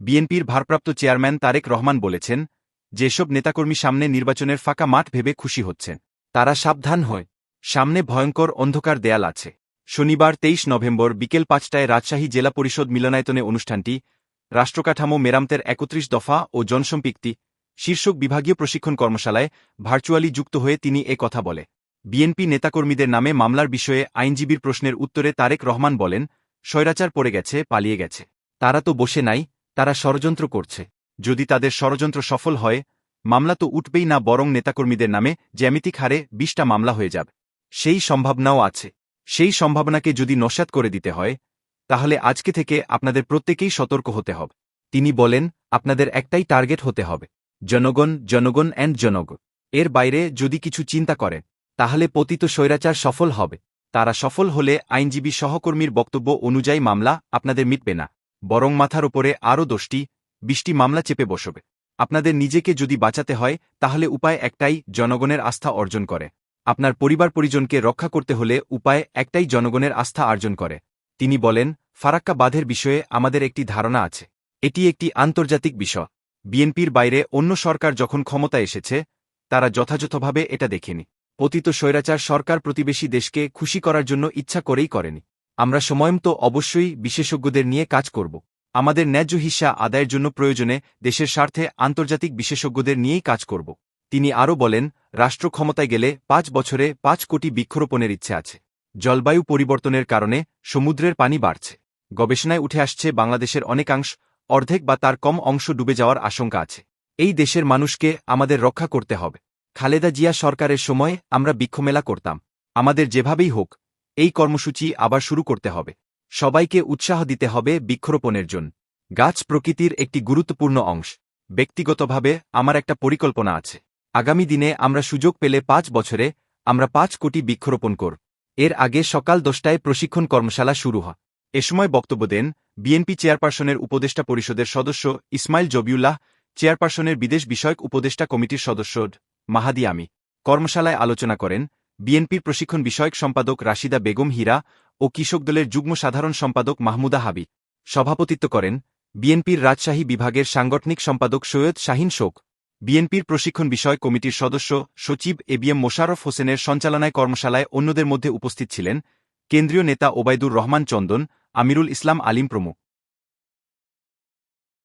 বিএনপির ভারপ্রাপ্ত চেয়ারম্যান তারেক রহমান বলেছেন, যেসব নেতাকর্মী সামনে নির্বাচনের ফাঁকা মাঠ ভেবে খুশি হচ্ছেন, তারা সাবধান হয়। সামনে ভয়ঙ্কর অন্ধকার দেয়াল আছে। শনিবার তেইশ নভেম্বর বিকেল পাঁচটায় রাজশাহী জেলা পরিষদ মিলনায়তনে অনুষ্ঠানটি রাষ্ট্রকাঠামো মেরামতের একত্রিশ দফা ও জনসম্পৃক্তি শীর্ষক বিভাগীয় প্রশিক্ষণ কর্মশালায় ভার্চুয়ালি যুক্ত হয়ে তিনি এ কথা বলে। বিএনপি নেতাকর্মীদের নামে মামলার বিষয়ে আইনজীবীর প্রশ্নের উত্তরে তারেক রহমান বলেন, স্বৈরাচার পড়ে গেছে, পালিয়ে গেছে। তারা তো বসে নাই তারা ষড়যন্ত্র করছে। যদি তাদের ষড়যন্ত্র সফল হয়, মামলা তো উঠবেই না বরং নেতাকর্মীদের নামে জ্যামিতিক হারে বিশটা মামলা হয়ে যাবে। সেই সম্ভাবনাও আছে। সেই সম্ভাবনাকে যদি নস্যাৎ করে দিতে হয়, তাহলে আজকে থেকে আপনাদের প্রত্যেকেই সতর্ক হতে হবে। তিনি বলেন, আপনাদের একটাই টার্গেট হতে হবে। জনগণ জনগণ অ্যান্ড জনগণ। এর বাইরে যদি কিছু চিন্তা করেন তাহলে পতিত স্বৈরাচার সফল হবে। তারা সফল হলে আইনজীবী সহকর্মীর বক্তব্য অনুযায়ী মামলা আপনাদের মিটবে না। বরং মাথার ওপরে আরও দশটি, বিশটি মামলা চেপে বসবে। আপনাদের নিজেকে যদি বাঁচাতে হয়, তাহলে উপায় একটাই, জনগণের আস্থা অর্জন করে। আপনার পরিবার পরিজনকে রক্ষা করতে হলে উপায় একটাই, জনগণের আস্থা অর্জন করে। তিনি বলেন, ফারাক্কা বাঁধের বিষয়ে আমাদের একটি ধারণা আছে। এটি একটি আন্তর্জাতিক বিষয়। বিএনপির বাইরে অন্য সরকার যখন ক্ষমতা এসেছে, তারা যথাযথভাবে এটা দেখেনি। পতিত স্বৈরাচার সরকার প্রতিবেশী দেশকে খুশি করার জন্য ইচ্ছা করেই করেনি। আমরা সময়মতো অবশ্যই বিশেষজ্ঞদের নিয়ে কাজ করব। আমাদের ন্যায্য হিস্সা আদায়ের জন্য প্রয়োজনে দেশের স্বার্থে আন্তর্জাতিক বিশেষজ্ঞদের নিয়েই কাজ করব। তিনি আরও বলেন, রাষ্ট্র ক্ষমতায় গেলে পাঁচ বছরে পাঁচ কোটি বৃক্ষরোপণের ইচ্ছে আছে। জলবায়ু পরিবর্তনের কারণে সমুদ্রের পানি বাড়ছে। গবেষণায় উঠে আসছে, বাংলাদেশের অনেকাংশ অর্ধেক বা তার কম অংশ ডুবে যাওয়ার আশঙ্কা আছে। এই দেশের মানুষকে আমাদের রক্ষা করতে হবে। খালেদা জিয়া সরকারের সময় আমরা বৃক্ষমেলা করতাম। আমাদের যেভাবেই হোক এই কর্মসূচি আবার শুরু করতে হবে। সবাইকে উৎসাহ দিতে হবে বৃক্ষরোপণের জন্য। গাছ প্রকৃতির একটি গুরুত্বপূর্ণ অংশ। ব্যক্তিগতভাবে আমার একটা পরিকল্পনা আছে। আগামী দিনে আমরা সুযোগ পেলে পাঁচ বছরে আমরা পাঁচ কোটি বৃক্ষরোপণ কর এর আগে সকাল দশটায় প্রশিক্ষণ কর্মশালা শুরু হয়। এ সময় বক্তব্য দেন বিএনপি চেয়ারপারসনের উপদেষ্টা পরিষদের সদস্য ইসমাইল জবিউল্লাহ, চেয়ারপারসনের বিদেশ বিষয়ক উপদেষ্টা কমিটির সদস্য মাহাদি আমি কর্মশালায় আলোচনা করেন বিএনপির প্রশিক্ষণ বিষয়ক সম্পাদক রাশিদা বেগম হীরা ও কৃষক দলের যুগ্ম সাধারণ সম্পাদক মাহমুদা হাবি সভাপতিত্ব করেন বিএনপির রাজশাহী বিভাগের সাংগঠনিক সম্পাদক সৈয়দ শাহিন শোক বিএনপির প্রশিক্ষণ বিষয়ক কমিটির সদস্য সচিব এবিএম মোশাররফ হোসেনের সঞ্চালনায় কর্মশালায় অন্যদের মধ্যে উপস্থিত ছিলেন কেন্দ্রীয় নেতা ওবায়দুর রহমান চন্দন, আমিরুল ইসলাম আলিম প্রমুখ।